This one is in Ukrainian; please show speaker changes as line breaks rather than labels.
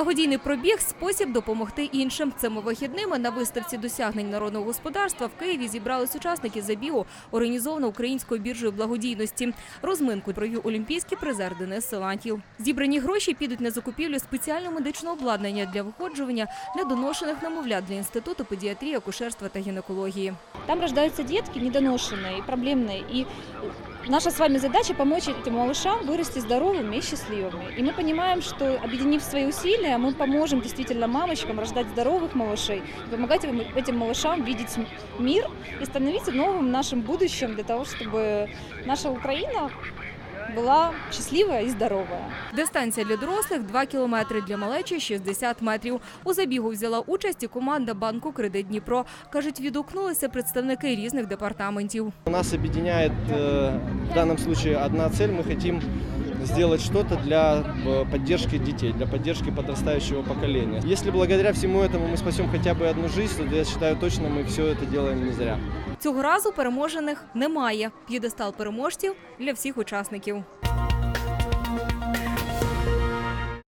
Благодійний пробіг спосіб допомогти іншим. Цими вихідними на виставці досягнень народного господарства в Києві зібрались учасники забігу, організовано українською біржею благодійності. Розминку провів олімпійський призер Денис Силантьєв. Зібрані гроші підуть на закупівлю спеціального медичного обладнання для виходжування недоношених немовлят для інституту педіатрії, акушерства та гінекології.
Там рождаются детки недоношенные и проблемные. И наша с вами задача помочь этим малышам вырасти здоровыми и счастливыми. И мы понимаем, что объединив свои усилия, мы поможем действительно мамочкам рождать здоровых малышей, и помогать им- этим малышам видеть м- мир и становиться новым нашим будущим для того, чтобы наша Украина была счастливая и здоровая.
Дистанція для дорослих 2 кілометри, для малечі 60 метрів. У забігу взяла участь і команда банку Кредит Дніпро. Кажуть, відгукнулися представники різних департаментів.
Нас объединяет э, в данном случае одна цель. Мы хотим сделать что-то для э, поддержки детей, для поддержки подрастающего поколения. Если благодаря всему этому мы спасем хотя бы одну жизнь, то я считаю точно мы все это делаем не зря.
Цього разу переможених немає. П'єдестал переможців для всіх учасників.